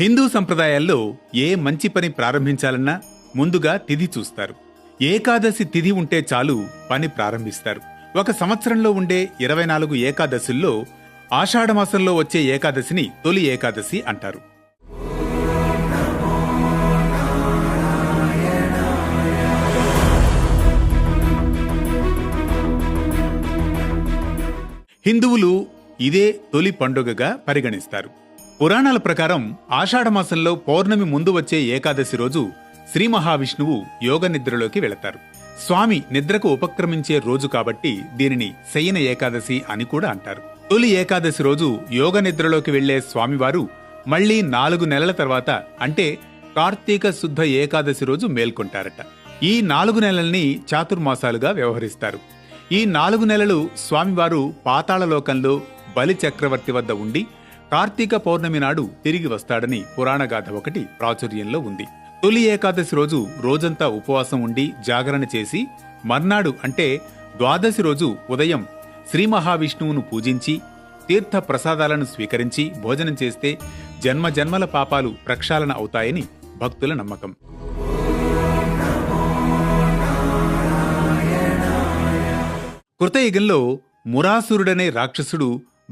హిందూ సంప్రదాయాల్లో ఏ మంచి పని ప్రారంభించాలన్నా ముందుగా తిథి చూస్తారు. ఏకాదశి తిథి ఉంటే చాలు పని ప్రారంభిస్తారు. ఒక సంవత్సరంలో ఉండే ఇరవై నాలుగు ఏకాదశుల్లో ఆషాఢమాసంలో వచ్చే ఏకాదశిని తొలి ఏకాదశి అంటారు. హిందువులు ఇదే తొలి పండుగగా పరిగణిస్తారు. పురాణాల ప్రకారం ఆషాఢమాసంలో పౌర్ణమి ముందు వచ్చే ఏకాదశి రోజు శ్రీ మహావిష్ణువు యోగ నిద్రలోకి వెళతారు. స్వామి నిద్రకు ఉపక్రమించే రోజు కాబట్టి దీనిని శయన ఏకాదశి అని కూడా అంటారు. తొలి ఏకాదశి రోజు యోగ నిద్రలోకి వెళ్ళే స్వామివారు మళ్ళీ నాలుగు నెలల తర్వాత అంటే కార్తీక శుద్ధ ఏకాదశి రోజు మేల్కొంటారట. ఈ నాలుగు నెలల్ని చాతుర్మాసాలుగా వ్యవహరిస్తారు. ఈ నాలుగు నెలలు స్వామివారు పాతాళలోకంలో బలి చక్రవర్తి వద్ద ఉండి కార్తీక పౌర్ణమి నాడు తిరిగి వస్తాడని పురాణగాథ ఒకటి ప్రాచుర్యంలో ఉంది. తొలి ఏకాదశి రోజు రోజంతా ఉపవాసం ఉండి జాగరణ చేసి మర్నాడు అంటే ద్వాదశి రోజు ఉదయం శ్రీ మహావిష్ణువును పూజించి తీర్థ ప్రసాదాలను స్వీకరించి భోజనం చేస్తే జన్మ జన్మల పాపాలు ప్రక్షాళన అవుతాయని భక్తుల నమ్మకం. కృతయుగంలో మురాసురుడనే రాక్షసుడు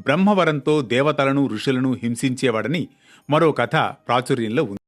బ్రహ్మవరంతో దేవతలను ఋషులను హింసించేవాడని మరో కథ ప్రాచుర్యంలో ఉంది.